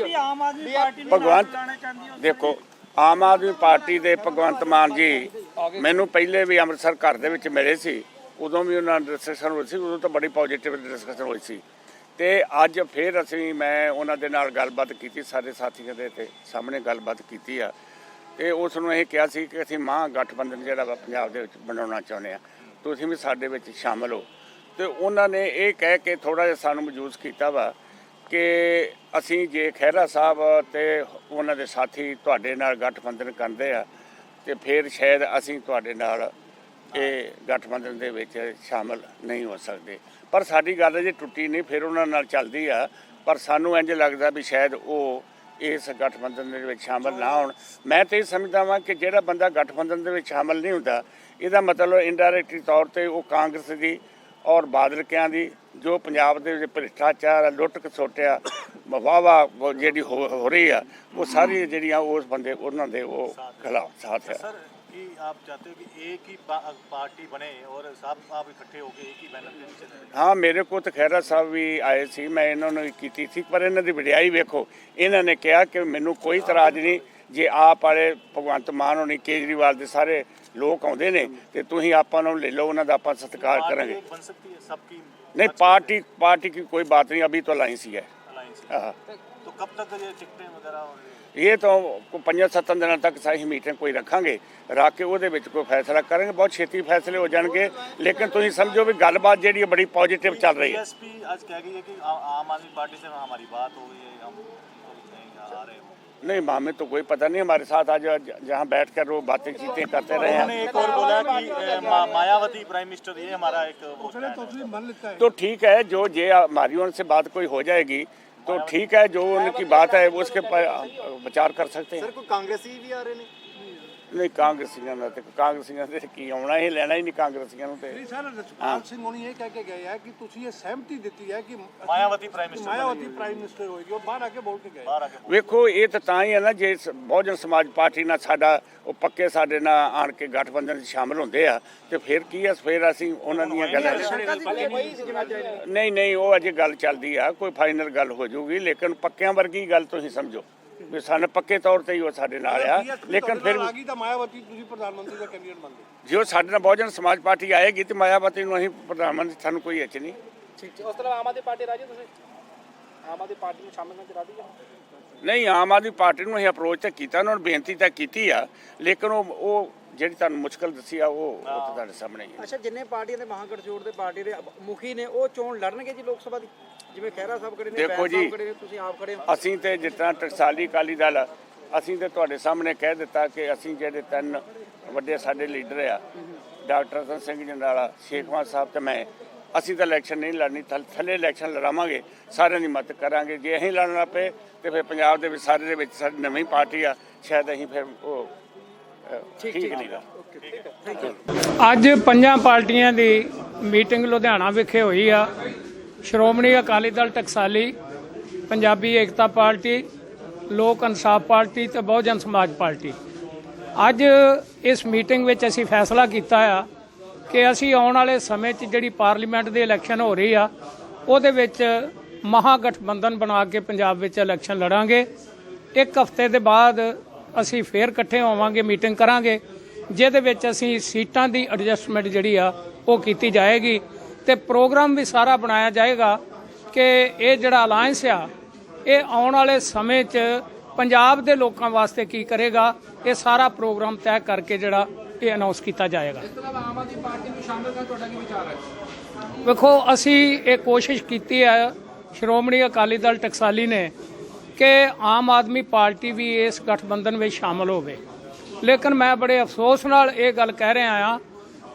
ਵੀ ਆਮ Aadmi party ਨੂੰ ਭਗਵੰਤ ਦੇਖੋ ਆਮ Aadmi party ਦੇ ਭਗਵੰਤ ਮਾਨ ਜੀ ਮੈਨੂੰ ਪਹਿਲੇ ਵੀ ਅੰਮ੍ਰਿਤਸਰ ਘਰ ਦੇ ਵਿੱਚ ਮਿਲੇ ਸੀ। ਉਦੋਂ ਵੀ ਉਹਨਾਂ ਨਾਲ ਡਿਸਕਸ਼ਨ ਹੋਈ ਸੀ ਉਦੋਂ ਤਾਂ ਬੜੀ ਪੋਜ਼ਿਟਿਵ ਡਿਸਕਸ਼ਨ ਹੋਈ ਸੀ। ਤੇ ਅੱਜ ਫਿਰ ਅਸੀਂ ਮੈਂ ਉਹਨਾਂ ਦੇ ਨਾਲ ਗੱਲਬਾਤ ਕੀਤੀ ਸਾਰੇ ਸਾਥੀਆਂ ਦੇ ਤੇ ਸਾਹਮਣੇ ਗੱਲਬਾਤ ਕੀਤੀ ਆ। ਤੇ ਉਸ ਨੂੰ ਇਹ ਕਿਹਾ ਸੀ ਕਿ ਅਸੀਂ ਮਹਾਂ ਗਠਬੰਧਨ ਜਿਹੜਾ ਵਾ ਪੰਜਾਬ ਦੇ ਵਿੱਚ ਬਣਾਉਣਾ ਚਾਹੁੰਦੇ ਆ। ਤੁਸੀਂ ਵੀ ਸਾਡੇ ਵਿੱਚ ਸ਼ਾਮਲ ਹੋ। ਤੇ ਉਹਨਾਂ ਨੇ ਇਹ ਕਹਿ ਕੇ ਥੋੜਾ ਜਿਹਾ ਸਾਨੂੰ ਮਜੂਸ ਕੀਤਾ ਵਾ ਕਿ ਅਸੀਂ ਜੇ ਖਹਿਰਾ ਸਾਹਿਬ ਤੇ ਉਹਨਾਂ ਦੇ ਸਾਥੀ ਤੁਹਾਡੇ ਨਾਲ ਗਠਬੰਧਨ ਕਰਦੇ ਆ, ਤੇ ਫਿਰ ਸ਼ਾਇਦ ਅਸੀਂ ਤੁਹਾਡੇ ਨਾਲ ਇਹ ਗਠਬੰਧਨ ਦੇ ਵਿੱਚ ਸ਼ਾਮਲ ਨਹੀਂ ਹੋ ਸਕਦੇ। ਪਰ ਸਾਡੀ ਗੱਲ ਜੇ ਟੁੱਟੀ ਨਹੀਂ, ਫਿਰ ਉਹਨਾਂ ਨਾਲ ਚੱਲਦੀ ਆ। ਪਰ ਸਾਨੂੰ ਇੰਜ ਲੱਗਦਾ ਵੀ ਸ਼ਾਇਦ ਉਹ ਇਸ ਗਠਬੰਧਨ ਦੇ ਵਿੱਚ ਸ਼ਾਮਲ ਨਾ ਹੋਣ। ਮੈਂ ਤੇ ਇਹ ਸਮਝਦਾ ਵਾਂ ਕਿ ਜਿਹੜਾ ਬੰਦਾ ਗਠਬੰਧਨ ਦੇ ਵਿੱਚ ਸ਼ਾਮਲ ਨਹੀਂ ਹੁੰਦਾ, ਇਹਦਾ ਮਤਲਬ ਇਨਡਾਇਰੈਕਟਲੀ ਤੌਰ ਤੇ ਉਹ ਕਾਂਗਰਸ ਦੀ ਔਰ ਬਾਦਲਕਿਆਂ ਦੀ ਜੋ ਪੰਜਾਬ ਦੇ ਵਿੱਚ ਭ੍ਰਿਸ਼ਟਾਚਾਰ ਆ, ਲੁੱਟ ਖਸੋਟਿਆ ਵਾਵਾ ਜਿਹੜੀ ਹੋ ਹੋ ਰਹੀ ਆ ਉਹ ਸਾਰੀ ਜਿਹੜੀਆਂ ਉਸ ਬੰਦੇ ਉਹਨਾਂ ਦੇ ਉਹ ਖਿਲਾਫ ਸਾਥ ਹੈ सर कि आप चाहते हो कि एक ही पा- पार्टी बने और सब आप इकट्ठे होकर एक ही बैनर के नीचे चले ਹਾਂ ਮੇਰੇ ਕੋਲ ਤਾਂ ਖਹਿਰਾ ਸਾਹਿਬ ਵੀ ਆਏ ਸੀ ਮੈਂ ਇਹਨਾਂ ਨੂੰ ਵੀ ਕੀਤੀ ਸੀ ਪਰ ਇਹਨਾਂ ਦੀ ਵਡਿਆਈ ਵੇਖੋ ਇਹਨਾਂ ਨੇ ਕਿਹਾ ਕਿ ਮੈਨੂੰ ਕੋਈ ਇਤਰਾਜ਼ ਨਹੀਂ ਜੇ ਆਪ ਵਾਲੇ ਭਗਵੰਤ ਮਾਨ ਹੋਣੀ ਕੇਜਰੀਵਾਲ ਦੇ ਸਾਰੇ ਲੋਕ ਆਉਂਦੇ ਨੇ ਤੇ ਤੁਸੀਂ ਆਪਾਂ ਨੂੰ ਲੈ ਲਓ ਉਹਨਾਂ ਦਾ ਆਪਾਂ ਸਤਿਕਾਰ पार्टी ਕਰਾਂਗੇ एक बन सकती है सबकी नहीं पार्टी पार्टी की कोई बात नहीं अभी तो अलायंस ही है अलायंस हाँ। तो कब तक ये टिकटें वगैरह और ਇਹ ਤਾਂ ਕੋ ਪੰਜਾਂ ਸੱਤਾਂ ਦਿਨਾਂ ਤੱਕ ਸਾਹੀ ਮੀਟਿੰਗ ਕੋਈ ਰੱਖਾਂਗੇ ਰੱਖ ਕੇ ਉਹਦੇ ਵਿੱਚ ਕੋਈ ਫੈਸਲਾ ਕਰਾਂਗੇ ਬਹੁਤ ਛੇਤੀ ਫੈਸਲੇ ਹੋ ਜਾਣਗੇ ਲੇਕਿਨ ਤੁਸੀਂ ਸਮਝੋ ਵੀ ਗੱਲਬਾਤ ਜਿਹੜੀ ਹੈ ਬੜੀ ਪੋਜ਼ਿਟਿਵ ਚੱਲ ਰਹੀ ਹੈ बीएसपी आज कह गई है कि आ- आम आदमी पार्टी से हमारी बात हो गई है हम तो कहीं आ रहे हैं नहीं हमें तो कोई पता नहीं हमारे साथ आज जहाँ बैठ कर वो बातें चीतें करते रहे हैं। एक और बोला कि मा, मायावती प्राइम मिनिस्टर ये हमारा एक है। तो ठीक है जो ये हमारी उनसे बात कोई हो जाएगी तो ठीक है जो उनकी बात है वो उसके पर विचार कर सकते हैं। कांग्रेस ही कांग्रेसी भी आ रहे ने ਨਹੀਂ ਕਾਂਗਰਸੀਆਂ ਦਾ ਤੇ ਕਾਂਗਰਸੀਆਂ ਦੇ ਕੀ ਆਉਣਾ ਇਹ ਲੈਣਾ ਹੀ ਨਹੀਂ ਕਾਂਗਰਸੀਆਂ ਨੂੰ ਤੇ। ਨਹੀਂ ਸਰ ਰਜਪਾਲ ਸਿੰਘ ਹੋਣੀ ਇਹ ਕਹਿ ਕੇ ਗਏ ਆ ਕਿ ਤੁਸੀਂ ਇਹ ਸਹਿਮਤੀ ਦਿੱਤੀ ਹੈ ਕਿ Mayawati prime minister Mayawati prime minister ਹੋਏਗੀ ਉਹ ਬਾਹਰ ਆ ਕੇ ਬੋਲ ਕੇ ਗਏ। ਵੇਖੋ ਇਹ ਤਾਂ ਤਾਂ ਹੀ ਹੈ ਨਾ ਜੇ ਬਹੁਜਨ ਸਮਾਜ ਪਾਰਟੀ ਨਾਲ ਸਾਡਾ ਉਹ ਪੱਕੇ ਸਾਡੇ ਨਾਲ ਆਣ ਕੇ ਗਠਬੰਧਨ 'ਚ ਸ਼ਾਮਲ ਹੁੰਦੇ ਆ ਤੇ ਫਿਰ ਕੀ ਆ ਫਿਰ ਅਸੀਂ ਉਹਨਾਂ ਦੀਆਂ ਗੱਲਾਂ ਨਹੀਂ ਨਹੀਂ ਉਹ ਅਜੇ ਗੱਲ ਚੱਲਦੀ ਆ ਕੋਈ ਫਾਈਨਲ ਗੱਲ ਹੋ ਜਾਊਗੀ ਲੇਕਿਨ ਪੱਕਿਆਂ ਵਰਗੀ ਗੱਲ ਤੁਸੀਂ ਸਮਝੋ। ਵੀ ਸਾਨੂੰ ਪੱਕੇ ਤੌਰ ਤੇ ਹੀ ਉਹ ਸਾਡੇ ਨਾਲ ਆ। ਲੇਕਿਨ ਫਿਰ ਆ ਗਈ ਤਾਂ ਮਾਇਆਵਤੀ ਤੁਸੀਂ ਪ੍ਰਧਾਨ ਮੰਤਰੀ ਦਾ ਕੈਂਡੀਡੇਟ ਬਣਦੇ ਜੇ ਉਹ ਸਾਡੇ ਨਾਲ ਬਹੁਜਨ ਸਮਾਜ ਪਾਰਟੀ ਆਏਗੀ ਤੇ ਮਾਇਆਵਤੀ ਨੂੰ ਅਸੀਂ ਪ੍ਰਧਾਨ ਮੰਤਰੀ ਸਾਨੂੰ ਕੋਈ ਇੱਛ ਨਹੀਂ। ਠੀਕ ਉਸ ਤਰ੍ਹਾਂ ਆਮ ਆਦਮੀ ਪਾਰਟੀ ਰਾਜੀ ਤੁਸੀਂ? ਆਮ ਆਦਮੀ ਪਾਰਟੀ ਨੂੰ ਸ਼ਾਮਲ ਚ ਰਾਜੀ ਨਹੀਂ ਆਮ ਆਦਮੀ ਪਾਰਟੀ ਨੂੰ ਅਸੀਂ ਅਪਰੋਚ ਤਾਂ ਕੀਤਾ ਉਹਨਾਂ ਨੂੰ ਬੇਨਤੀ ਤਾਂ ਕੀਤੀ ਆ। ਲੇਕਿਨ ਉਹ ਉਹ ਜਿਹੜੀ ਤੁਹਾਨੂੰ ਮੁਸ਼ਕਲ ਦੱਸੀ ਆ ਉਹ ਉਹ ਤਾਂ ਤੁਹਾਡੇ ਸਾਹਮਣੇ ਹੀ ਹੈ ਅੱਛਾ ਜਿੰਨੇ ਪਾਰਟੀਆਂ ਦੇ ਮਹਾਗਠਜੋੜ ਦੇ ਪਾਰਟੀ ਦੇ ਮੁਖੀ ਨੇ ਉਹ ਚੋਣ ਲੜਨਗੇ ਜੀ ਲੋਕ ਸਭਾ ਦੀ? ਜਿਵੇਂ ਖਹਿਰਾ ਸਾਹਿਬ ਖੜੇ ਨੇ ਦੇਖੋ ਬੈਂਸ ਸਾਹਿਬ ਜੀ। ਖੜੇ ਨੇ ਤੁਸੀਂ ਆਪ ਖੜੇ ਹੋ। ਅਸੀਂ ਤੇ ਤਰ੍ਹਾਂ ਟਕਸਾਲੀ ਅਕਾਲੀ ਦਲ ਅਸੀਂ ਤੇ ਤੁਹਾਡੇ ਸਾਹਮਣੇ ਕਹਿ ਦਿੱਤਾ ਕਿ ਅਸੀਂ ਜਿਹੜੇ ਤਿੰਨ ਵੱਡੇ ਸਾਡੇ ਲੀਡਰ ਆ ਡਾਕਟਰ ਰਤਨ ਸਿੰਘ ਜੰਡਾਲਾ ਸ਼ੇਖਵਾਂ ਸਾਹਿਬ ਤੇ ਮੈਂ ਅਸੀਂ ਤਾਂ ਇਲੈਕਸ਼ਨ ਨਹੀਂ ਲੜਨੀ ਥੱਲ- ਥੱਲੇ ਇਲੈਕਸ਼ਨ ਲੜਾਵਾਂਗੇ ਸਾਰਿਆਂ ਦੀ ਮਦਦ ਕਰਾਂਗੇ ਜੇ ਅਸੀਂ ਲੜਨ ਪਏ ਤੇ ਫਿਰ ਪੰਜਾਬ ਦੇ ਵਿੱਚ ਸਾਰੇ ਦੇ ਵਿੱਚ ਸਾਡੀ ਨਵੀਂ ਪਾਰਟੀ ਆ ਸ਼ਾਇਦ ਅਸੀਂ ਫਿਰ ਉਹ ਠੀਕ ਨਹੀਂਗਾ ਅੱਜ ਪੰਜਾਂ ਪਾਰਟੀਆਂ ਦੀ ਮੀਟਿੰਗ ਲੁਧਿਆਣਾ ਵਿਖੇ ਹੋਈ ਆ। ਸ਼੍ਰੋਮਣੀ ਅਕਾਲੀ ਦਲ ਟਕਸਾਲੀ ਪੰਜਾਬੀ ਏਕਤਾ ਪਾਰਟੀ ਲੋਕ ਇਨਸਾਫ ਪਾਰਟੀ ਤੇ ਬਹੁਜਨ ਸਮਾਜ ਪਾਰਟੀ। ਅੱਜ ਇਸ ਮੀਟਿੰਗ ਵਿੱਚ ਅਸੀਂ ਫੈਸਲਾ ਕੀਤਾ ਆ ਕਿ ਅਸੀਂ ਆਉਣ ਵਾਲੇ ਸਮੇਂ 'ਚ ਜਿਹੜੀ ਪਾਰਲੀਮੈਂਟ ਦੀ ਇਲੈਕਸ਼ਨ ਹੋ ਰਹੀ ਆ ਉਹਦੇ ਵਿੱਚ ਮਹਾਗਠਬੰਧਨ ਬਣਾ ਕੇ ਪੰਜਾਬ ਵਿੱਚ ਇਲੈਕਸ਼ਨ ਲੜਾਂਗੇ। ਇੱਕ ਹਫ਼ਤੇ ਦੇ ਬਾਅਦ ਅਸੀਂ ਫੇਰ ਇਕੱਠੇ ਹੋਵਾਂਗੇ ਮੀਟਿੰਗ ਕਰਾਂਗੇ ਜਿਹਦੇ ਵਿੱਚ ਅਸੀਂ ਸੀਟਾਂ ਦੀ ਐਡਜਸਟਮੈਂਟ ਜਿਹੜੀ ਆ ਉਹ ਕੀਤੀ ਜਾਏਗੀ। ਤੇ ਪ੍ਰੋਗਰਾਮ ਵੀ ਸਾਰਾ ਬਣਾਇਆ ਜਾਏਗਾ ਕਿ ਇਹ ਜਿਹੜਾ ਅਲਾਈਅੰਸ ਆ ਇਹ ਆਉਣ ਵਾਲੇ ਸਮੇਂ 'ਚ ਪੰਜਾਬ ਦੇ ਲੋਕਾਂ ਵਾਸਤੇ ਕੀ ਕਰੇਗਾ ਇਹ ਸਾਰਾ ਪ੍ਰੋਗਰਾਮ ਤੈਅ ਕਰਕੇ ਜਿਹੜਾ ਇਹ ਅਨਾਉਂਸ ਕੀਤਾ ਜਾਏਗਾ। ਵੇਖੋ ਅਸੀਂ ਇਹ ਕੋਸ਼ਿਸ਼ ਕੀਤੀ ਹੈ ਸ਼੍ਰੋਮਣੀ ਅਕਾਲੀ ਦਲ ਟਕਸਾਲੀ ਨੇ ਕਿ ਆਮ ਆਦਮੀ ਪਾਰਟੀ ਵੀ ਇਸ ਗਠਬੰਧਨ ਵਿੱਚ ਸ਼ਾਮਲ ਹੋਵੇ। ਲੇਕਿਨ ਮੈਂ ਬੜੇ ਅਫਸੋਸ ਨਾਲ ਇਹ ਗੱਲ ਕਹਿ ਰਿਹਾ ਆ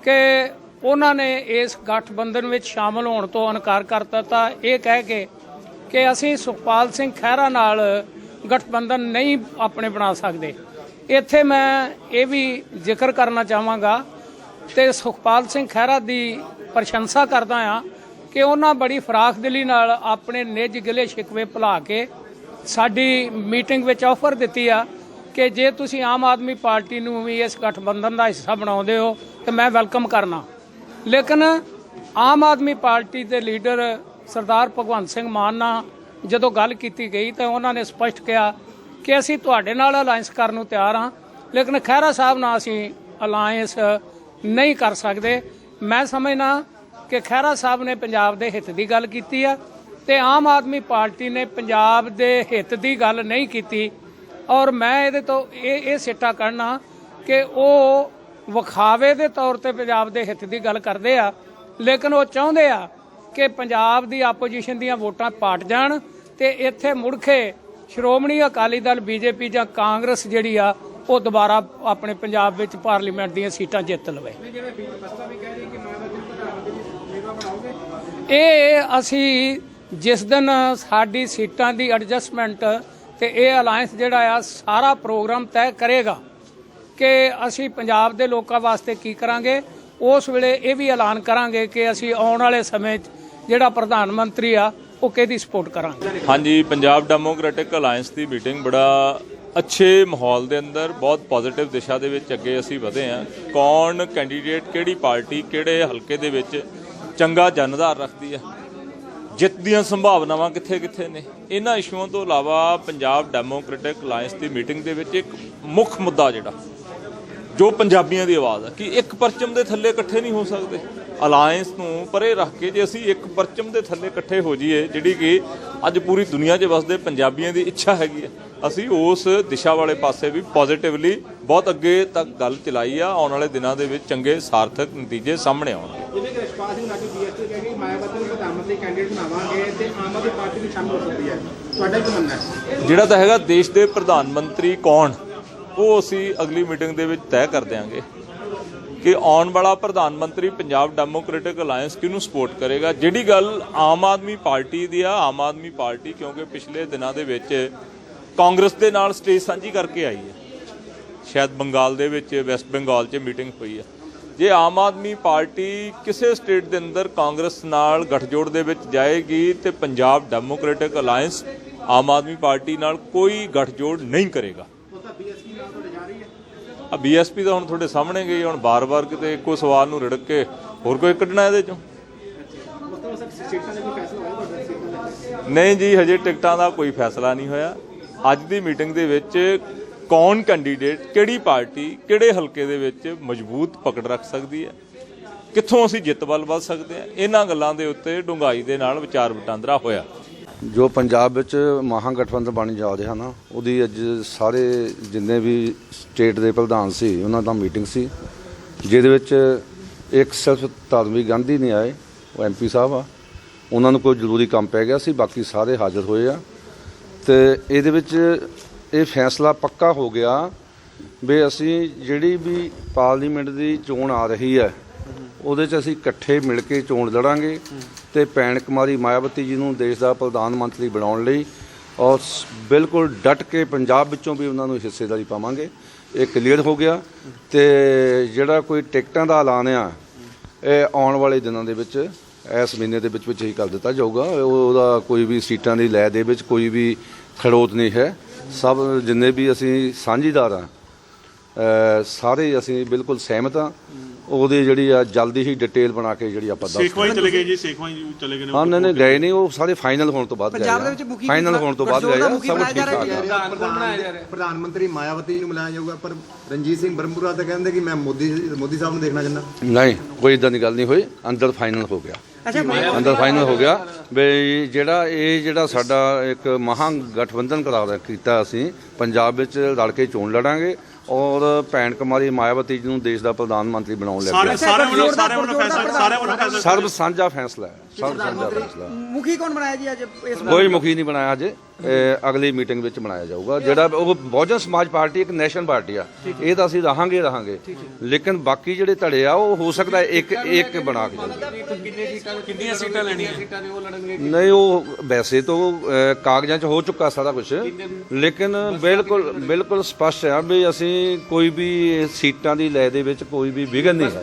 ਕਿ ਉਹਨਾਂ ਨੇ ਇਸ ਗਠਬੰਧਨ ਵਿੱਚ ਸ਼ਾਮਲ ਹੋਣ ਤੋਂ ਇਨਕਾਰ ਕਰ ਦਿੱਤਾ। ਇਹ ਕਹਿ ਕੇ ਕਿ ਅਸੀਂ ਸੁਖਪਾਲ ਸਿੰਘ ਖਹਿਰਾ ਨਾਲ ਗਠਬੰਧਨ ਨਹੀਂ ਆਪਣੇ ਬਣਾ ਸਕਦੇ। ਇੱਥੇ ਮੈਂ ਇਹ ਵੀ ਜ਼ਿਕਰ ਕਰਨਾ ਚਾਹਾਂਗਾ ਤੇ ਸੁਖਪਾਲ ਸਿੰਘ ਖਹਿਰਾ ਦੀ ਪ੍ਰਸ਼ੰਸਾ ਕਰਦਾ ਆ ਕਿ ਉਹਨਾਂ ਬੜੀ ਫਰਾਖ ਦਿਲੀ ਨਾਲ ਆਪਣੇ ਨਿੱਜ ਗਿਲੇ ਸ਼ਿਕਵੇ ਭੁਲਾ ਕੇ ਸਾਡੀ ਮੀਟਿੰਗ ਵਿੱਚ ਆਫਰ ਦਿੱਤੀ ਆ ਕਿ ਜੇ ਤੁਸੀਂ ਆਮ ਆਦਮੀ ਪਾਰਟੀ ਨੂੰ ਵੀ ਇਸ ਗਠਬੰਧਨ ਦਾ ਹਿੱਸਾ ਬਣਾਉਂਦੇ ਹੋ, ਤੇ ਮੈਂ ਵੈਲਕਮ ਕਰਨਾ। ਲੇਕਿਨ ਆਮ ਆਦਮੀ ਪਾਰਟੀ ਦੇ ਲੀਡਰ ਸਰਦਾਰ ਭਗਵੰਤ ਸਿੰਘ ਮਾਨ ਨਾਲ ਜਦੋਂ ਗੱਲ ਕੀਤੀ ਗਈ ਤਾਂ ਉਹਨਾਂ ਨੇ ਸਪਸ਼ਟ ਕਿਹਾ ਕਿ ਅਸੀਂ ਤੁਹਾਡੇ ਨਾਲ ਅਲਾਈਅੰਸ ਕਰਨ ਨੂੰ ਤਿਆਰ ਹਾਂ, ਲੇਕਿਨ ਖਹਿਰਾ ਸਾਹਿਬ ਨਾਲ ਅਸੀਂ ਅਲਾਈਅੰਸ ਨਹੀਂ ਕਰ ਸਕਦੇ। ਮੈਂ ਸਮਝਣਾ ਕਿ ਖਹਿਰਾ ਸਾਹਿਬ ਨੇ ਪੰਜਾਬ ਦੇ ਹਿੱਤ ਦੀ ਗੱਲ ਕੀਤੀ ਆ। ਤੇ ਆਮ ਆਦਮੀ ਪਾਰਟੀ ਨੇ ਪੰਜਾਬ ਦੇ ਹਿੱਤ ਦੀ ਗੱਲ ਨਹੀਂ ਕੀਤੀ। ਔਰ ਮੈਂ ਇਹਦੇ ਤੋਂ ਇਹ ਇਹ ਸਿੱਟਾ ਕੱਢਣਾ ਕਿ ਉਹ ਵਿਖਾਵੇ ਦੇ ਤੌਰ ਤੇ ਪੰਜਾਬ ਦੇ ਹਿੱਤ ਦੀ ਗੱਲ ਕਰਦੇ ਆ, ਲੇਕਿਨ ਉਹ ਚਾਹੁੰਦੇ ਆ ਕਿ ਪੰਜਾਬ ਦੀ ਆਪੋਜੀਸ਼ਨ ਦੀਆਂ ਵੋਟਾਂ ਪਾਟ ਜਾਣ ਤੇ ਇੱਥੇ ਮੁੜ ਕੇ ਸ਼੍ਰੋਮਣੀ ਅਕਾਲੀ ਦਲ, ਬੀਜੇਪੀ ਜਾਂ ਕਾਂਗਰਸ ਜਿਹੜੀ ਆ, ਉਹ ਦੁਬਾਰਾ ਆਪਣੇ ਪੰਜਾਬ ਵਿੱਚ ਪਾਰਲੀਮੈਂਟ ਦੀਆਂ ਸੀਟਾਂ ਜਿੱਤ ਲਵੇ। ਇਹ ਅਸੀਂ ਜਿਸ ਦਿਨ ਸਾਡੀ ਸੀਟਾਂ ਦੀ ਐਡਜਸਟਮੈਂਟ ਤੇ ਇਹ ਅਲਾਈਅੰਸ ਜਿਹੜਾ ਆ, ਸਾਰਾ ਪ੍ਰੋਗਰਾਮ ਤੈਅ ਕਰੇਗਾ ਕਿ ਅਸੀਂ ਪੰਜਾਬ ਦੇ ਲੋਕਾਂ ਵਾਸਤੇ ਕੀ ਕਰਾਂਗੇ। ਉਸ ਵੇਲੇ ਇਹ ਵੀ ਐਲਾਨ ਕਰਾਂਗੇ ਕਿ ਅਸੀਂ ਆਉਣ ਵਾਲੇ ਸਮੇਂ 'ਚ ਜਿਹੜਾ ਪ੍ਰਧਾਨ ਮੰਤਰੀ ਆ, ਉਹ ਕਿਹਦੀ ਸਪੋਰਟ ਕਰਾਂਗੇ। ਹਾਂਜੀ, ਪੰਜਾਬ ਡੈਮੋਕ੍ਰੈਟਿਕ ਅਲਾਈਅੰਸ ਦੀ ਮੀਟਿੰਗ ਬੜਾ ਅੱਛੇ ਮਾਹੌਲ ਦੇ ਅੰਦਰ ਬਹੁਤ ਪੋਜ਼ਿਟਿਵ ਦਿਸ਼ਾ ਦੇ ਵਿੱਚ ਅੱਗੇ ਅਸੀਂ ਵਧੇ ਹਾਂ। ਕੌਣ ਕੈਂਡੀਡੇਟ ਕਿਹੜੀ ਪਾਰਟੀ ਕਿਹੜੇ ਹਲਕੇ ਦੇ ਵਿੱਚ ਚੰਗਾ ਜਨਦਾਰ ਰੱਖਦੀ ਹੈ? ਜਿੱਤ ਦੀਆਂ ਸੰਭਾਵਨਾਵਾਂ ਕਿੱਥੇ ਕਿੱਥੇ ਨੇ? ਇਹਨਾਂ ਇਸ਼ੂਆਂ ਤੋਂ ਇਲਾਵਾ ਪੰਜਾਬ ਡੈਮੋਕ੍ਰੈਟਿਕ ਅਲਾਈਅੰਸ ਦੀ ਮੀਟਿੰਗ ਦੇ ਵਿੱਚ ਇੱਕ ਮੁੱਖ ਮੁੱਦਾ ਜਿਹੜਾ, ਜੋ ਪੰਜਾਬੀਆਂ ਦੀ ਆਵਾਜ਼ ਹੈ ਕਿ ਇੱਕ ਪਰਚਮ ਦੇ ਥੱਲੇ ਇਕੱਠੇ ਨਹੀਂ ਹੋ ਸਕਦੇ। ਅਲਾਈਅੰਸ ਨੂੰ ਪਰੇ ਰੱਖ ਕੇ ਜੇ ਅਸੀਂ ਇੱਕ ਪਰਚਮ ਦੇ ਥੱਲੇ ਇਕੱਠੇ ਹੋ ਜਾਈਏ ਜਿਹੜੀ ਕਿ ਅੱਜ ਪੂਰੀ ਦੁਨੀਆ 'ਚ ਵਸਦੇ ਪੰਜਾਬੀਆਂ ਦੀ ਇੱਛਾ ਹੈਗੀ ਹੈ ਅਸੀਂ ਉਸ ਦਿਸ਼ਾ ਵਾਲੇ ਪਾਸੇ ਵੀ ਪੋਜ਼ਿਟਿਵਲੀ ਬਹੁਤ ਅੱਗੇ ਤੱਕ ਗੱਲ ਚਲਾਈ ਆ ਆਉਣ ਵਾਲੇ ਦਿਨਾਂ ਦੇ ਵਿੱਚ ਚੰਗੇ ਸਾਰਥਕ ਨਤੀਜੇ ਸਾਹਮਣੇ ਆਉਣਗੇ। ਜਿਵੇਂ ਕਿ ਰਿਸ਼ਪਾਲ ਸਿੰਘ ਲਾਡੀ ਬੀਐਸਪੀ ਕਹਿ ਗਈ ਮਾਇਆਵਤੀ ਨੂੰ ਪ੍ਰਧਾਨ ਮੰਤਰੀ ਕੈਂਡੀਡੇਟ ਬਣਾਵਾਂਗੇ ਤੇ ਆਮ ਆਦਮੀ ਪਾਰਟੀ ਵੀ ਸ਼ਾਮਲ ਹੋ ਸਕਦੀ ਹੈ। ਤੁਹਾਡਾ ਕੀ ਮੰਨਣਾ ਹੈ? ਜਿਹੜਾ ਤਾਂ ਹੈਗਾ ਦੇਸ਼ ਦੇ ਪ੍ਰਧਾਨ ਮੰਤਰੀ ਕੌਣ ਉਹ ਅਸੀਂ ਅਗਲੀ ਮੀਟਿੰਗ ਦੇ ਵਿੱਚ ਤੈਅ ਕਰ ਦਿਆਂਗੇ। ਕਿ ਆਉਣ ਵਾਲਾ ਪ੍ਰਧਾਨ ਮੰਤਰੀ ਪੰਜਾਬ ਡੈਮੋਕ੍ਰੈਟਿਕ ਅਲਾਈਅੰਸ ਕਿਹਨੂੰ ਸਪੋਰਟ ਕਰੇਗਾ? ਜਿਹੜੀ ਗੱਲ ਆਮ ਆਦਮੀ ਪਾਰਟੀ ਦੀ ਆ, ਆਮ ਆਦਮੀ ਪਾਰਟੀ ਕਿਉਂਕਿ ਪਿਛਲੇ ਦਿਨਾਂ ਦੇ ਵਿੱਚ ਕਾਂਗਰਸ ਦੇ ਨਾਲ ਸਟੇਜ ਸਾਂਝੀ ਕਰਕੇ ਆਈ ਹੈ। ਸ਼ਾਇਦ ਬੰਗਾਲ ਦੇ ਵਿੱਚ, ਵੈਸਟ ਬੰਗਾਲ 'ਚ ਮੀਟਿੰਗ ਹੋਈ ਹੈ ਜੇ ਆਮ ਆਦਮੀ ਪਾਰਟੀ ਕਿਸੇ ਸਟੇਟ ਦੇ ਅੰਦਰ ਕਾਂਗਰਸ ਨਾਲ ਗੱਠਜੋੜ ਦੇ ਵਿੱਚ ਜਾਏਗੀ ਤੇ Punjab Democratic Alliance Aam Aadmi party ਨਾਲ ਕੋਈ ਗੱਠਜੋੜ ਨਹੀਂ ਕਰੇਗਾ। ਆ ਬੀਐਸਪੀ ਤਾਂ ਹੁਣ ਤੁਹਾਡੇ ਸਾਹਮਣੇ ਗਈ, ਹੁਣ ਬਾਰ-ਬਾਰ ਕਿਤੇ ਇੱਕੋ ਸਵਾਲ ਨੂੰ ਰਿੜਕ ਕੇ ਹੋਰ ਕੋਈ ਕੱਢਣਾ ਇਹਦੇ ਚੋਂ? ਨਹੀਂ ਜੀ, ਹਜੇ ਟਿਕਟਾਂ ਦਾ ਕੋਈ ਫੈਸਲਾ ਨਹੀਂ ਹੋਇਆ। ਅੱਜ ਦੀ ਮੀਟਿੰਗ ਦੇ ਵਿੱਚ ਕੌਣ ਕੈਂਡੀਡੇਟ ਕਿਹੜੀ ਪਾਰਟੀ, ਕਿਹੜੇ ਹਲਕੇ ਦੇ ਵਿੱਚ ਮਜ਼ਬੂਤ ਪਕੜ ਰੱਖ ਸਕਦੀ ਹੈ? ਕਿੱਥੋਂ ਅਸੀਂ ਜਿੱਤ ਵੱਲ ਵੱਧ ਸਕਦੇ ਹਾਂ? ਇਹਨਾਂ ਗੱਲਾਂ ਦੇ ਉੱਤੇ ਡੂੰਘਾਈ ਦੇ ਨਾਲ ਵਿਚਾਰ ਵਟਾਂਦਰਾ ਹੋਇਆ। ਜੋ ਪੰਜਾਬ ਵਿੱਚ ਮਹਾਗਠਬੰਧਨ ਬਣ ਜਾ ਰਿਹਾ ਨਾ, ਉਹਦੀ ਅੱਜ ਸਾਰੇ ਜਿੰਨੇ ਵੀ ਸਟੇਟ ਦੇ ਪ੍ਰਧਾਨ ਸੀ, ਉਹਨਾਂ ਦਾ ਮੀਟਿੰਗ ਸੀ, ਜਿਹਦੇ ਵਿੱਚ ਇੱਕ ਸਿਰਫ ਧਰਮਵੀਰ ਗਾਂਧੀ ਨਹੀਂ ਆਏ, ਉਹ ਐਮਪੀ ਸਾਹਿਬ ਆ। ਉਹਨਾਂ ਨੂੰ ਕੋਈ ਜ਼ਰੂਰੀ ਕੰਮ ਪੈ ਗਿਆ ਸੀ, ਬਾਕੀ ਸਾਰੇ ਹਾਜ਼ਰ ਹੋਏ ਆ। ਤੇ ਇਹਦੇ ਵਿੱਚ ਇਹ ਫੈਸਲਾ ਪੱਕਾ ਹੋ ਗਿਆ ਵੀ ਅਸੀਂ ਜਿਹੜੀ ਵੀ ਪਾਰਲੀਮੈਂਟ ਦੀ ਚੋਣ ਆ ਰਹੀ ਹੈ, ਉਹਦੇ 'ਚ ਅਸੀਂ ਇਕੱਠੇ ਮਿਲ ਕੇ ਚੋਣ ਲੜਾਂਗੇ। ਤੇ ਭੈਣ ਕੁਮਾਰੀ ਮਾਇਆਵਤੀ ਜੀ ਨੂੰ ਦੇਸ਼ ਦਾ ਪ੍ਰਧਾਨ ਮੰਤਰੀ ਬਣਾਉਣ ਲਈ ਔਰ ਬਿਲਕੁਲ ਡਟ ਕੇ ਪੰਜਾਬ ਵਿੱਚੋਂ ਵੀ ਉਹਨਾਂ ਨੂੰ ਹਿੱਸੇਦਾਰੀ ਪਾਵਾਂਗੇ। ਇਹ ਕਲੀਅਰ ਹੋ ਗਿਆ ਤੇ ਜਿਹੜਾ ਕੋਈ ਟਿਕਟਾਂ ਦਾ ਐਲਾਨ ਆ, ਇਹ ਆਉਣ ਵਾਲੇ ਦਿਨਾਂ ਦੇ ਵਿੱਚ, ਇਸ ਮਹੀਨੇ ਦੇ ਵਿੱਚ ਵਿੱਚ ਹੀ ਕਰ ਦਿੱਤਾ ਜਾਊਗਾ। ਉਹ- ਉਹਦਾ ਕੋਈ ਵੀ ਸੀਟਾਂ ਦੀ ਲੈ ਦੇ ਵਿੱਚ ਕੋਈ ਵੀ ਖੜੋਤ ਨਹੀਂ ਹੈ। ਸਭ ਜਿੰਨੇ ਵੀ ਅਸੀਂ ਸਾਂਝੀਦਾਰ ਆ ਸਾਰੇ ਅਸੀਂ ਬਿਲਕੁਲ ਸਹਿਮਤ ਆ ਉਹਦੀ ਜਿਹੜੀ ਆ ਜਲਦੀ ਹੀ ਡਿਟੇਲ ਬਣਾ ਕੇ ਜਿਹੜੀ ਆਪਾਂ ਦੱਸ ਸੇਖਵਾਈ ਚਲੇ ਗਏ ਜੀ ਸੇਖਵਾਈ ਜੀ ਚਲੇ ਗਏ ਨੇ ਹਾਂ ਨਹੀਂ ਨਹੀਂ ਗਏ ਨਹੀਂ ਉਹ ਸਾਰੇ ਫਾਈਨਲ ਹੋਣ ਤੋਂ ਬਾਅਦ ਗਏ ਪੰਜਾਬ ਦੇ ਵਿੱਚ ਮੁਖੀ ਫਾਈਨਲ ਹੋਣ ਤੋਂ ਬਾਅਦ ਗਏ ਸਭ ਠੀਕ ਠਾਕ ਆ। ਪ੍ਰਧਾਨ ਮੰਤਰੀ ਮਾਇਆਵਤੀ ਨੂੰ ਮਿਲਾਇਆ ਜਾਊਗਾ ਪਰ ਰਣਜੀਤ ਸਿੰਘ ਬਰਮਪੁਰਾ ਤਾਂ ਕਹਿੰਦੇ ਕਿ ਮੈਂ ਮੋਦੀ ਮੋਦੀ ਸਾਹਿਬ ਨੂੰ ਦੇਖਣਾ ਚਾਹੁੰਦਾ। ਨਹੀਂ ਕੋਈ ਇਦਾਂ ਦੀ ਗੱਲ ਨਹੀਂ ਹੋਈ ਅੰਦਰ ਫਾਈਨਲ ਹੋ ਗਿਆ। ਅੰਦਰ ਫਾਈਨਲ ਹੋ ਗਿਆ। ਵੀ ਜਿਹੜਾ ਇਹ ਜਿਹੜਾ ਸਾਡਾ ਇੱਕ ਮਹਾਂ ਗਠਬੰਧਨ ਕਰਾ ਕੀਤਾ ਅਸੀਂ ਪੰਜਾਬ ਵਿੱਚ ਰਲ ਕੇ ਚੋਣ ਲੜਾਂਗੇ। ਔਰ ਭੈਣ ਕੁਮਾਰੀ ਮਾਇਆਵਤੀ ਜੀ ਨੂੰ ਦੇਸ਼ ਦਾ ਪ੍ਰਧਾਨ ਮੰਤਰੀ ਬਣਾਉਣ ਸਾਰੇ ਲੱਗੇ ਸਾਰੇ ਵੱਲੋਂ ਸਾਰੇ ਵੱਲੋਂ ਫੈਸਲਾ ਸਾਰੇ ਵੱਲੋਂ ਫੈਸਲਾ ਸਰਬ ਸਾਂਝਾ ਫੈਸਲਾ ਹੈ। ਸਰਬ ਸਾਂਝਾ ਫੈਸਲਾ ਮੁਖੀ ਕੌਣ ਬਣਾਇਆ ਜੀ ਅੱਜ ਇਸ ਕੋਈ ਮੁਖੀ ਨਹੀਂ ਬਣਾਇਆ ਅਜੇ। ਇਹ ਅਗਲੀ ਮੀਟਿੰਗ ਵਿੱਚ ਬਣਾਇਆ ਜਾਊਗਾ। ਜਿਹੜਾ ਉਹ ਬਹੁਜਨ ਸਮਾਜ ਪਾਰਟੀ ਇੱਕ ਨੈਸ਼ਨਲ ਪਾਰਟੀ ਆ। ਇਹ ਤਾਂ ਅਸੀਂ ਰਹਾਂਗੇ ਰਹਾਂਗੇ। ਲੇਕਿਨ ਬਾਕੀ ਜਿਹੜੇ ਧੜੇ ਆ ਉਹ ਹੋ ਸਕਦਾ ਇੱਕ ਇੱਕ ਬਣਾ ਕੇ ਜਾਊਗਾ ਕਿੰਨੀਆਂ ਸੀਟਾਂ ਲੈਣੀਆਂ? ਨਹੀਂ ਉਹ ਵੈਸੇ ਤਾਂ ਅਹ, ਕਾਗਜ਼ਾਂ 'ਚ ਹੋ ਚੁੱਕਾ ਸਾਰਾ ਕੁਝ ਲੇਕਿਨ ਬਿਲਕੁਲ ਬਿਲਕੁਲ ਸਪਸ਼ਟ ਹੈ ਵੀ ਅਸੀਂ ਕੋਈ ਵੀ ਸੀਟਾਂ ਦੀ ਲੈ ਦੇ ਵਿੱਚ ਕੋਈ ਵੀ ਵਿਘਨ ਨਹੀਂ ਹੈ।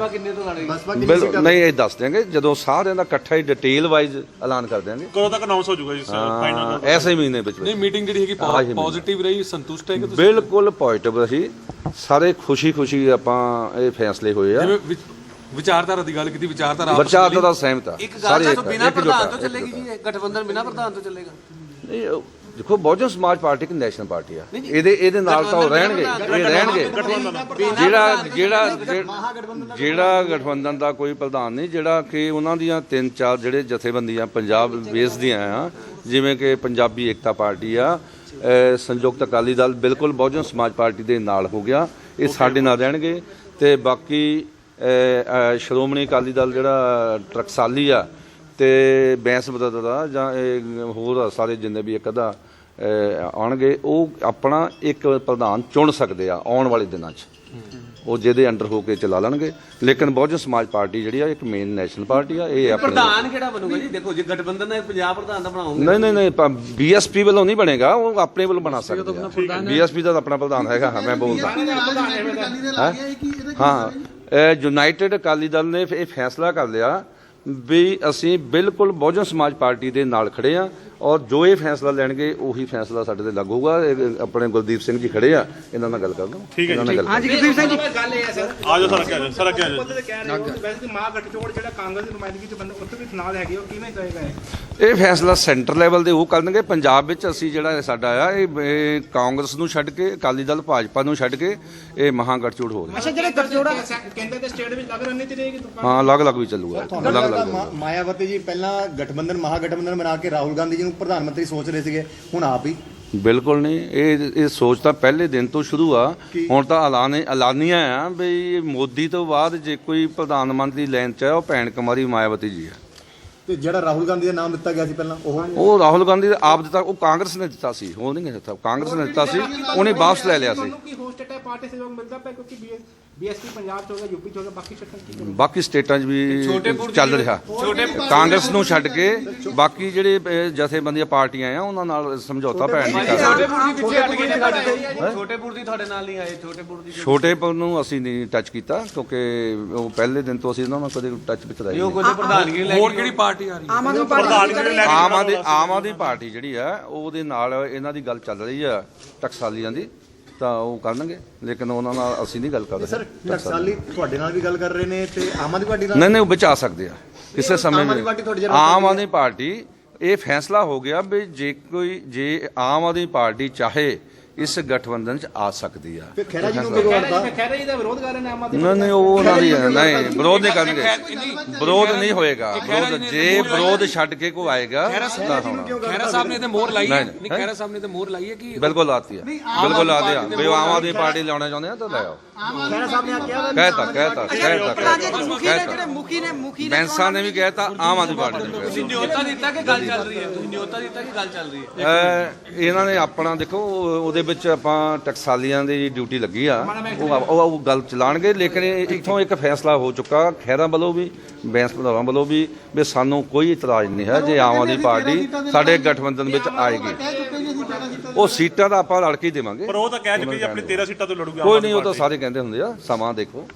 ਬਸਪਾ ਬਿਲ- ਨਹੀਂ ਇਹ ਦੱਸ ਦਿਆਂਗੇ। ਜਦੋਂ ਸਾਰਿਆਂ ਦਾ ਇਕੱਠਾ ਹੀ ਡਿਟੇਲ ਵਾਈਜ਼ ਐਲਾਨ ਕਰ ਦਿਆਂਗੇ। ਕਦੋਂ ਤੱਕ ਅਨਾਉਂਸ ਹੋ ਜਾਊਗਾ ਜੀ ਫਾਈਨਲ ਹਾਂ, ਐਸੇ ਮਹੀਨੇ ਵਿੱਚ ਨਹੀਂ ਮੀਟਿੰਗ ਜਿਹੜੀ ਹੈਗੀ ਪੋਜ਼ਿਟਿਵ ਰਹੀ ਸੰਤੁਸ਼ਟ ਹੈ ਕਿ ਤੁਸੀਂ? ਬਿਲਕੁਲ ਪੋਜ਼ਿਟਿਵ ਰਹੀ। ਸਾਰੇ ਖੁਸ਼ੀ-ਖੁਸ਼ੀ ਆਪਾਂ ਇਹ ਫੈਸਲੇ ਹੋਏ ਆ। ਵਿਚਾਰਧਾਰਾ ਦੀ ਗੱਲ ਕੀਤੀ ਵਿਚਾਰਧਾਰਾ ਆਪਸ ਬੱਚਾ ਵਿੱਚ ਦਾ ਸਹਿਮਤ ਆ। ਇੱਕ ਸਾਰੇ ਗੱਲ ਤਾਂ ਬਿਨਾਂ ਪ੍ਰਧਾਨ ਤੋਂ ਚੱਲੇਗੀ। ਜੀ ਗਠਬੰਧਨ ਬਿਨਾਂ ਪ੍ਰਧਾਨ ਤੋਂ ਚੱਲੇਗਾ? ਨਹੀਂ ਦੇਖੋ ਬਹੁਜਨ ਸਮਾਜ ਪਾਰਟੀ ਇੱਕ ਨੈਸ਼ਨਲ ਪਾਰਟੀ ਆ। ਇਹਦੇ ਇਹਦੇ ਨਾਲ ਤਾਂ ਉਹ ਰਹਿਣਗੇ। ਇਹ ਰਹਿਣਗੇ। ਜਿਹੜਾ ਜਿਹੜਾ ਜਿਹੜਾ- ਗਠਬੰਧਨ ਦਾ ਕੋਈ ਪ੍ਰਧਾਨ ਨਹੀਂ ਜਿਹੜਾ ਕਿ ਉਹਨਾਂ ਦੀਆਂ ਤਿੰਨ ਚਾਰ ਜਿਹੜੇ ਜਥੇਬੰਦੀਆਂ ਪੰਜਾਬ ਬੇਸ ਦੀਆਂ ਆ ਜਿਵੇਂ ਕਿ ਪੰਜਾਬੀ ਏਕਤਾ ਪਾਰਟੀ ਆ ਸੰਯੁਕਤ ਅਕਾਲੀ ਦਲ ਬਿਲਕੁਲ ਬਹੁਜਨ ਸਮਾਜ ਪਾਰਟੀ ਦੇ ਨਾਲ ਹੋ ਗਿਆ। ਇਹ ਸਾਡੇ ਨਾਲ ਰਹਿਣਗੇ। ਤੇ ਬਾਕੀ ਸ਼੍ਰੋਮਣੀ ਅਕਾਲੀ ਦਲ ਜਿਹੜਾ ਟਰਕਸਾਲੀ ਆ ਤੇ ਬੈਂਸ ਬਦਦ ਦਾ ਜਾਂ ਇਹ ਹੋਰ ਸਾਰੇ ਜਿੰਨੇ ਵੀ ਇੱਕ ਅੱਧਾ ਆਉਣਗੇ ਉਹ ਆਪਣਾ ਇੱਕ ਪ੍ਰਧਾਨ ਚੁਣ ਸਕਦੇ ਆ ਆਉਣ ਵਾਲੇ ਦਿਨਾਂ 'ਚ। ਉਹ ਜਿਹਦੇ ਅੰਡਰ ਹੋ ਕੇ ਚਲਾ ਲੈਣਗੇ। ਲੇਕਿਨ ਬਹੁਜਨ ਸਮਾਜ ਪਾਰਟੀ ਜਿਹੜੀ ਆ ਇੱਕ ਮੇਨ ਨੈਸ਼ਨਲ ਪਾਰਟੀ ਆ ਇਹ ਆਪਣੇ ਪ੍ਰਧਾਨ ਕਿਹੜਾ ਬਣੂਗਾ ਜੀ? ਦੇਖੋ ਜੇ ਗਠਬੰਧਨ ਦਾ ਪੰਜਾਬ ਪ੍ਰਧਾਨ ਦਾ ਬਣਾਉਂਗੇ। ਨਹੀਂ ਨਹੀਂ ਨਹੀਂ ਬੀਐਸਪੀ ਵੱਲੋਂ ਨਹੀਂ ਬਣੇਗਾ ਉਹ ਆਪਣੇ ਵੱਲੋਂ ਬਣਾ ਸਕਦੇ ਆ। ਬੀਐਸਪੀ ਦਾ ਆਪਣਾ ਪ੍ਰਧਾਨ ਹੈਗਾ ਹਾਂ ਮੈਂ ਬੋਲਦਾ। ਹੈਂ? ਹਾਂ ਇਹ ਯੂਨਾਈਟਿਡ ਅਕਾਲੀ ਦਲ ਨੇ ਇਹ ਫੈਸਲਾ ਕਰ ਲਿਆ ਵੀ ਅਸੀਂ ਬਿਲਕੁਲ ਬਹੁਜਨ ਸਮਾਜ ਪਾਰਟੀ ਦੇ ਨਾਲ ਖੜੇ ਆ ਔਰ ਜੋ ਇਹ ਫੈਸਲਾ ਲੈਣਗੇ ਉਹੀ ਫੈਸਲਾ ਸਾਡੇ ਤੇ ਲੱਗੂ ਹੋਊਗਾ। ਇਹ ਆਪਣੇ ਗੁਰਦੀਪ ਸਿੰਘ ਜੀ ਖੜੇ ਆ ਇਹਨਾਂ ਨਾਲ ਗੱਲ ਕਰ ਲਓ ਠੀਕ ਹੈ ਜੀ, ਇਹਨਾਂ ਨਾਲ ਗੱਲ ਹਾਂਜੀ ਗੁਰਦੀਪ ਸਿੰਘ ਜੀ। ਗੱਲ ਇਹ ਹੈ ਸਰ। ਆ ਜਾਓ ਸਰ ਅੱਗੇ ਆ ਜਾਓ ਸਰ ਅੱਗੇ ਆ ਜਾਓ। ਉਹਦੇ ਤੇ ਕਹਿ ਰਹੇ ਹੋ ਵੈਸੇ ਤਾਂ ਮਾਂ ਗੱਠਜੋੜ ਜਿਹੜਾ ਕਾਂਗਰਸ ਦੀ ਨੁਮਾਇੰਦਗੀ ਚ ਬੰਦੇ ਉੱਥੇ ਵੀ ਨਾਲ ਹੈਗੇ ਉਹ ਕਿਵੇਂ ਕਹੇਗਾ ਇਹ ਇਹ ਫੈਸਲਾ ਸੈਂਟਰ ਲੈਵਲ ਦੇ ਉਹ ਕਰਨਗੇ। ਪੰਜਾਬ ਵਿੱਚ ਅਸੀਂ ਜਿਹੜਾ ਸਾਡਾ ਆ ਇਹ ਕਾਂਗਰਸ ਨੂੰ ਛੱਡ ਕੇ ਅਕਾਲੀ ਦਲ ਭਾਜਪਾ ਨੂੰ ਛੱਡ ਕੇ ਇਹ ਮਹਾਗੜਚੂੜ ਹੋ ਰਿਹਾ। ਅੱਛਾ ਜਿਹੜੇ ਗੱਠਜੋੜਾ ਕੇਂਦਰ ਦੇ ਸਟੇਟ ਵਿੱਚ ਲੱਗ ਰਣਨੀਤੀ ਰਹੇਗੀ ਤਾਂ ਹਾਂ? ਅਲੱਗ ਅਲੱਗ ਵੀ ਚੱਲੂਗਾ। ਅਲੱਗ ਅਲੱਗ ਚੱਲੂਗਾ। ਮਾਇਆਵਤੀ ਜੀ ਪਹਿਲਾਂ ਗਠਬੰਧਨ ਮਹਾਗਠਬੰਧਨ ਬਣਾ ਕੇ ਰਾਹੁਲ ਗਾਂਧੀ ਜੀ ਨੂੰ ਪ੍ਰਧਾਨ ਮੰਤਰੀ ਸੋਚ ਰਹੇ ਸੀਗੇ ਹੁਣ ਆਪ ਹੀ? ਬਿਲਕੁਲ ਨਹੀਂ ਇਹ ਇਹ ਸੋਚ ਤਾਂ ਪਹਿਲੇ ਦਿਨ ਤੋਂ ਸ਼ੁਰੂ ਆ। ਹੁਣ ਤਾਂ ਐਲਾਨ ਐਲਾਨੀਆਂ ਆ ਵੀ ਮੋਦੀ ਤੋਂ ਬਾਅਦ ਜੇ ਕੋਈ ਪ੍ਰਧਾਨ ਮੰਤਰੀ ਲੈਣ ਚ ਉਹ ਭੈਣ ਕੁਮਾਰੀ ਮਾਇਆਵਤੀ ਜੀ ਆ। ਤੇ ਜਿਹੜਾ ਰਾਹੁਲ ਗਾਂਧੀ ਦਾ ਨਾਮ ਦਿੱਤਾ ਗਿਆ ਸੀ ਪਹਿਲਾਂ ਉਹ? ਉਹ ਰਾਹੁਲ ਗਾਂਧੀ ਦਾ ਆਪ ਦਿੱਤਾ ਉਹ ਕਾਂਗਰਸ ਨੇ ਦਿੱਤਾ ਸੀ ਉਹ ਨਹੀਂ ਦਿੱਤਾ। ਕਾਂਗਰਸ ਨੇ ਦਿੱਤਾ ਸੀ ਉਹਨੇ ਵਾਪਸ ਲੈ ਲਿਆ ਸੀ। ਤੁਹਾਨੂੰ ਕੀ ਹੋਸਟ ਟਾਈਪ ਪਾਰਟੀ ਸਹਿਯੋਗ ਮਿਲਦਾ ਪਿਆ ਕਿਉਂਕਿ ਬੀਐਸਪੀ ਪੰਜਾਬ ਚ ਹੋ ਗਿਆ ਯੂਪੀ ਚ ਹੋ ਗਿਆ ਬਾਕੀ ਸਟੇਟਾਂ ਚ ਕੀ ਕਰਨਗੇ? ਬਾਕੀ ਸਟੇਟਾਂ 'ਚ ਵੀ ਚੱਲ ਰਿਹਾ। ਕਾਂਗਰਸ ਨੂੰ ਛੱਡ ਕੇ ਬਾਕੀ ਜਿਹੜੇ ਅਹ, ਜਥੇਬੰਦੀਆਂ ਪਾਰਟੀਆਂ ਆ ਉਹਨਾਂ ਨਾਲ ਸਮਝੌਤਾ ਪੈਣ ਦੀ ਕਰ ਛੋਟੇਪੁਰ ਦੀ ਤੁਹਾਡੇ ਨਾਲ। ਨਹੀਂ ਆਏ ਛੋਟੇਪੁਰ ਦੀ ਛੋਟੇਪੁਰ ਨੂੰ ਅਸੀਂ ਨਹੀਂ ਟੱਚ ਕੀਤਾ ਕਿਉਂਕਿ ਉਹ ਪਹਿਲੇ ਦਿਨ ਤੋਂ ਅਸੀਂ ਉਹਨਾਂ ਨਾਲ ਕਦੇ ਟੱਚ ਵਿੱਚ ਰਹੇ ਨਹੀਂ ਕੋਈ ਪ੍ਰਧਾਨਗੀ ਲੈ ਹੋਰ ਕਿਹੜੀ ਪਾਰਟੀ ਆ ਰਹੀ ਹੈ? ਆਮ ਆਦਮੀ ਪਾਰਟੀ ਦੀ ਗੱਲ ਆਮ ਆਦਮੀ ਆਮ ਆਦਮੀ ਪਾਰਟੀ ਜਿਹੜੀ ਆ ਉਹਦੇ ਨਾਲ ਇਹਨਾਂ ਦੀ ਗੱਲ ਚੱਲ ਰਹੀ ਆ ਟਕਸਾਲੀਆਂ ਦੀ। ਤਾਂ ਉਹ ਕਰਨਗੇ ਲੇਕਿਨ ਉਹਨਾਂ ਨਾਲ ਅਸੀਂ ਨਹੀਂ ਗੱਲ ਕਰ ਸਰ ਟਕਸਾਲੀ ਤੁਹਾਡੇ ਨਾਲ ਵੀ ਗੱਲ ਕਰ ਰਹੇ ਨੇ ਤੇ ਆਮ ਆਦਮੀ ਪਾਰਟੀ ਨਾਲ? ਨਹੀਂ ਨਹੀਂ ਉਹ ਬਚਾ ਸਕਦੇ ਆ। ਕਿਸੇ ਸਮੇਂ ਆਮ ਆਦਮੀ ਪਾਰਟੀ ਇਹ ਫੈਸਲਾ ਹੋ ਗਿਆ ਵੀ ਜੇ ਕੋਈ ਜੇ ਆਮ ਆਦਮੀ ਪਾਰਟੀ ਚਾਹੇ ਇਸ ਗਠਬੰਧਨ ਚ ਆ ਸਕਦੀ ਆ। ਫਿਰ ਖਹਿਰਾ ਜੀ ਨੂੰ ਕਿਉਂ ਹਟਦਾ ਖੈਰਾ ਜੀ ਦਾ ਵਿਰੋਧ ਕਰ ਰਹੇ ਨੇ ਆਮ ਆਦਮੀ ਨਹੀਂ ਨਹੀਂ ਉਹ ਉਹਨਾਂ ਦੀ ਹੈ, ਨਹੀਂ ਵਿਰੋਧ ਨਹੀਂ ਕਰਨਗੇ। ਵਿਰੋਧ ਨਹੀਂ ਹੋਏਗਾ। ਵਿਰੋਧ ਜੇ ਵਿਰੋਧ ਛੱਡ ਕੇ ਕੋ ਆਏਗਾ ਤਾਂ ਹੋਣਾ। ਖੈਰਾ ਸਾਹਿਬ ਨੇ ਤੇ ਮੋਹਰ ਲਾਈ ਹੈ? ਨਹੀਂ, ਖੈਰਾ ਸਾਹਿਬ ਨੇ ਤੇ ਮੋਹਰ ਲਾਈ ਹੈ ਕਿ ਬਿਲਕੁਲ ਲਾਤੀ ਆ ਬਿਲਕੁਲ ਲਾ ਦਿਆ ਵੀ ਆਮ ਆਦਮੀ ਪਾਰਟੀ ਲਾਉਣਾ ਚਾਹੁੰਦੇ ਆ ਤਾਂ ਲੈ ਆਓ। ਖਹਿਰਾ ਸਾਹਿਬ ਨੇ ਕਿਹਾ ਕਹਿਤਾ ਕਹਿਤਾ ਕਹਿਤਾ ਮੁਖੀ ਨੇ ਜਿਹੜੇ ਕਹਿਤਾ ਮੁਖੀ ਨੇ ਮੁਖੀ ਨੇ ਬੈਂਸਾ ਨੇ ਵੀ ਕਹਿਤਾ ਆਮ ਆਦਮੀ ਪਾਰਟੀ ਨੇ ਕਹਿਤਾ ਨਿਯੋਤਾ ਦਿੱਤਾ ਕਿ ਗੱਲ ਚੱਲ ਰਹੀ ਹੈ? ਤੁਸੀਂ ਨਿਯੋਤਾ ਦਿੱਤਾ ਕਿ ਗੱਲ ਚੱਲ ਰਹੀ ਹੈ? ਇਹਨਾਂ ਨੇ ਆਪਣਾ ਦੇਖੋ ਉਹ- ਉਹਦੇ ਵਿੱਚ ਆਪਾਂ ਟਕਸਾਲੀਆਂ ਦੀ ਡਿਊਟੀ ਲੱਗੀ ਆ। ਉਹ ਉਹ ਉਹ ਗੱਲ ਚਲਾਣਗੇ ਲੇਕਿਨ ਇੱਥੋਂ ਇੱਕ ਫੈਸਲਾ ਹੋ ਚੁੱਕਾ। ਖੈਰਾਂ ਵੱਲੋਂ ਵੀ ਬੈਂਸ ਪ੍ਰਧਾਨਾਂ ਵੱਲੋਂ ਵੀ ਵੀ ਸਾਨੂੰ ਕੋਈ ਇਤਰਾਜ਼ ਨਹੀਂ ਹੈ ਜੇ ਆਮ ਆਦਮੀ ਪਾਰਟੀ ਸਾਡੇ ਗਠਬੰਧਨ ਵਿੱਚ ਆਏਗੀ। ਉਹ ਸੀਟਾਂ ਤਾਂ ਆਪਾਂ ਲੜ ਕੇ ਹੀ ਦੇਵਾਂਗੇ। ਪਰ ਉਹ ਤਾਂ ਕਹਿ ਚੁੱਕੇ ਆਪਣੀ 13 ਸੀਟਾਂ ਤੋਂ ਲੜੂਗਾ। ਕੋਈ ਨਹੀਂ ਉਹ ਤਾਂ ਸਾਰੇ ਕਹਿੰਦੇ ਹੁੰਦੇ ਆ ਸਮਾਂ ਦੇਖੋ।